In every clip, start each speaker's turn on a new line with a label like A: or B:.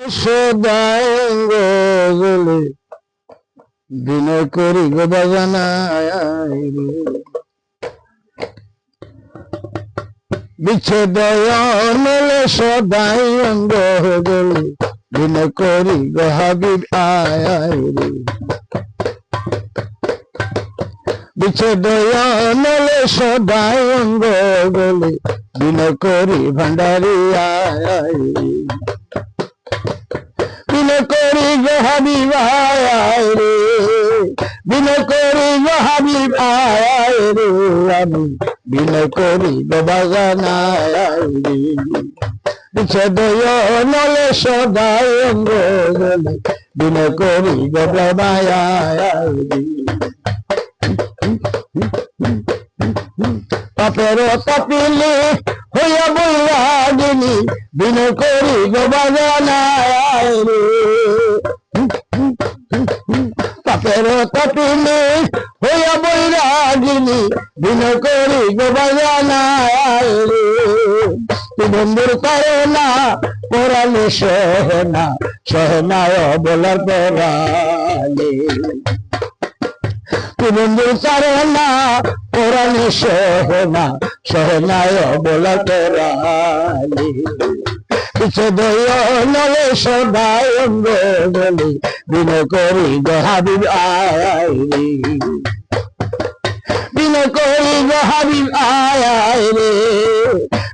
A: সদায় গজলে বিনয় করি গো বাজানায় রে বিচ্ছেদ মেলে সদাই অঙ্গ গলে বিনয় করি গো হাবিব আয়। রে বিচ্ছেদ মেলে সদাই অঙ্গ করি ভান্ডারি আয় করি গো হাবিব আয় রে। বিনয় করি গো হাবিব আয় রে। আমি বিনয় করি বাগানায় রে। বিচ্ছেদ নলে সদায় অঙ্গ গলে বিনয় করি গো বাবায় রে। পাপের পাপিলি হইয়া বইয়াগিনি বিনয় করি গো বাগানায় রে। পাপিলি হইয়া বইয়াগিনি বিনয় করি গো বাগানায় রে। তুই বন্ধুর পড়ালে সহনা, সহনায় বলার পড়ালে বন্ধু চারনা কোরআনে সহনা, সহনায় বলা তোরালি পিছে দয় নলে সদায় অঙ্গ বলে বিনয় করি গহাবিব আয় রে বিনয় করি গহাবিব আয় রে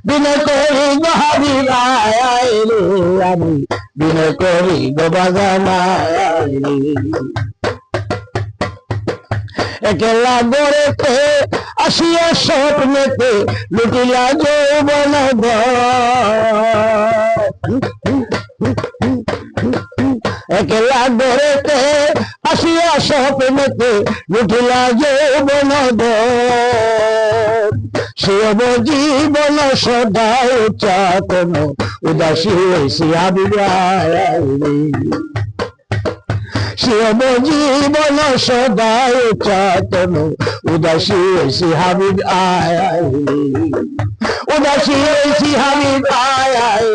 A: বিনয় করি গহাবিব আয় রে আমি বিনয় করি গবাগানায় রে একলা গড়েতে আসিয়া স্বপ্নেতে লুটিলা যৌবন একলা গড়েতে আসিয়া স্বপ্নেতে লুটিলা যৌবন শিব জীবন সদায় চাতন উদাসী হইসিয়া বিবাহ শিব জীবন সদায় চাতন। উদাসী হয়েছি হাবিব আয় আয় উদাসী হয়েছি হাবিব আয় আয়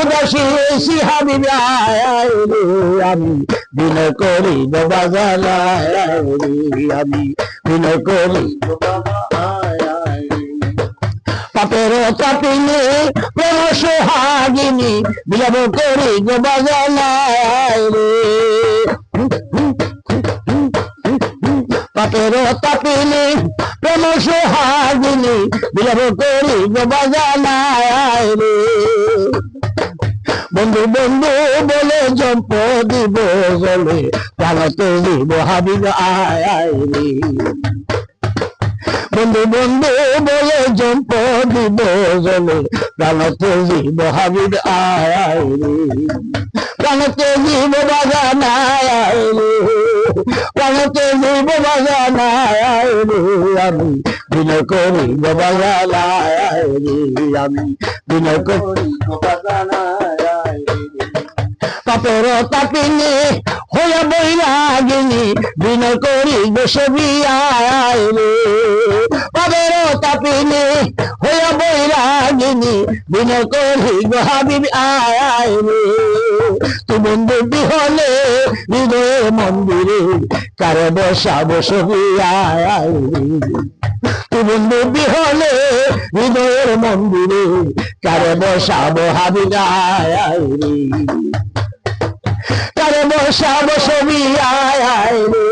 A: উদাসী হয়েছি হাবিব আয় আয় আমি বিনয় করি বাবা আমি বিনয় করি পাপের চাপিনি প্রেম সোহাগিনী বিলাপ করি গো বাজানায় রে। পাপের তাপিনি প্রেম সোহাগিনী বিলাপ করি গো বাজানায় রে। বন্ধু বন্ধু, বলে জম্প দিব বলে প্রাণতে দিব হাবিব আয় আয় রে। বন্ধু বন্ধু, বলে জম্প দিব জলে। প্রাণতে জীব হাবিব আয় প্রাণতে জীব বাগানায় আয় প্রাণতে জীব বাগানায় আয় আমি বিনয় করি বাগানায় আয় আমি বিনয় করি বাগানায় আয় রে পাপের তাপিনি হইয়া বৈরাগিনী বিনয় করি গোসবি আয় রে। পাপের তাপিনি হইয়া বৈরাগিনী বিনয় করি গোহাবিব আয় রে। তু বন্ধু বিহলে মন্দিরে, কারে বসা বন্ধু বিহলে হৃদয়ের মন্দিরে, কারে বসাবো হাবিব আয় রে। কারে বসাবো ছবি আয় আয় রে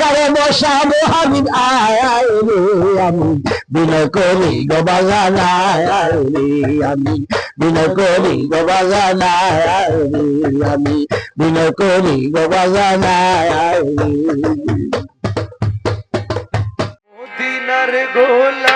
A: কারে বসাবো হাবিব আয় আয় রে, আমি বিনয় করি গবাগান আয় আয় রে, আমি বিনয় করি গবাগান আয় আয় রে, আমি বিনয় করি গবাগান আয় আয় রে।
B: গোলা